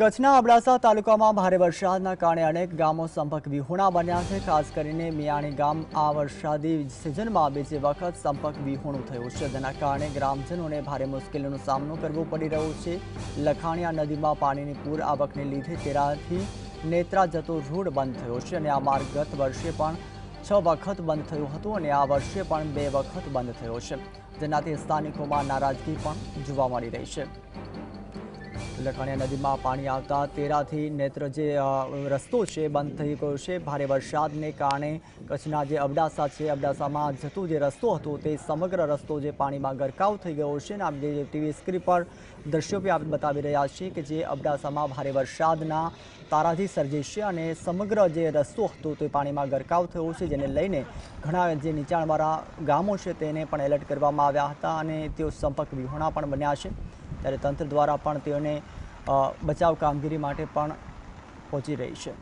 કચ્છના અબડાસા તાલુકામાં ભારે વરસાદના કારણે અનેક ગામો સંપર્ક વિહોણા બન્યા છે. ખાસ કરીને મિયાણી ગામ આ વરસાદી સિઝનમાં બીજી વખત સંપર્ક વિહોણું થયું છે. જેના કારણે ગ્રામજનોને ભારે મુશ્કેલીનો સામનો કરવો પડી રહ્યો છે. લખાણીયા નદીમાં પાણીની પૂર આવકને લીધે તેરાથી નેત્રા જતો રોડ બંધ થયો છે અને આ માર્ગ ગત વર્ષે પણ છ વખત બંધ થયું હતું અને આ વર્ષે પણ બે વખત બંધ થયો છે. જેનાથી સ્થાનિકોમાં નારાજગી પણ જોવા મળી રહી છે. લખાણીયા નદીમાં પાણી આવતા તેરાથી નેત્ર જે રસ્તો છે, બંધ થઈ ગયો છે. ભારે વરસાદને કારણે કચ્છના જે અબડાસા છે, અબડાસામાં જતો જે રસ્તો હતો તે સમગ્ર રસ્તો જે પાણીમાં ગરકાવ થઈ ગયો છે અને આપણે જે ટીવી સ્ક્રીન પર દ્રશ્યો બી આપણે બતાવી રહ્યા છીએ કે જે અબડાસામાં ભારે વરસાદના તારાજી સર્જી છે અને સમગ્ર જે રસ્તો હતો તે પાણીમાં ગરકાવ થયો છે, જેને લઈને ઘણા જે નીચાણવાળા ગામો છે તેને પણ એલર્ટ કરવામાં આવ્યા હતા અને તેઓ સંપર્ક વિહોણા પણ બન્યા છે. ત્યારે તંત્ર દ્વારા પણ તેઓને બચાવ કામગીરી માટે પણ પહોંચી રહી છે.